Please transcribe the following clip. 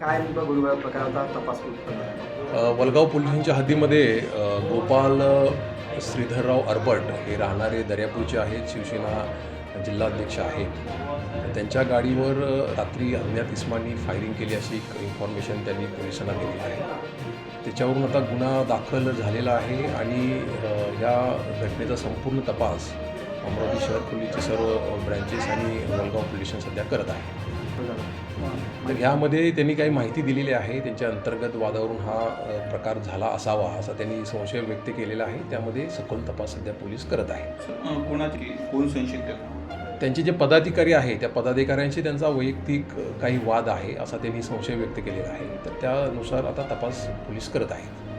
काय नेमका गुरुवार प्रकाराचा तपास वलगाव पोलिसांच्या हद्दीमध्ये गोपाल श्रीधरराव अरबट हे राहणारे दर्यापूरचे आहेत शिवसेना जिल्हाध्यक्ष आहेत त्यांच्या गाडीवर रात्री अज्ञात इस्मानी फायरिंग केली अशी एक इन्फॉर्मेशन त्यांनी पोलिसांना दिली आहे. त्याच्यावरून आता गुन्हा दाखल झालेला आहे आणि या घटनेचा संपूर्ण तपास अमरावती शहर पोलीसचे सर्व ब्रँचेस आणि वलगाव पोलीस सध्या करत आहे. तर ह्यामध्ये त्यांनी काही माहिती दिलेली आहे त्यांच्या अंतर्गत वादावरून हा प्रकार झाला असावा असा त्यांनी संशय व्यक्त केलेला आहे. त्यामध्ये सखोल तपास सध्या पोलीस करत आहे. अं, कोणाची कोण संशयित त्यांचे जे पदाधिकारी आहे त्या पदाधिकाऱ्यांशी त्यांचा वैयक्तिक काही वाद आहे असा त्यांनी संशय व्यक्त केलेला आहे. तर त्यानुसार आता तपास पोलीस करत आहेत.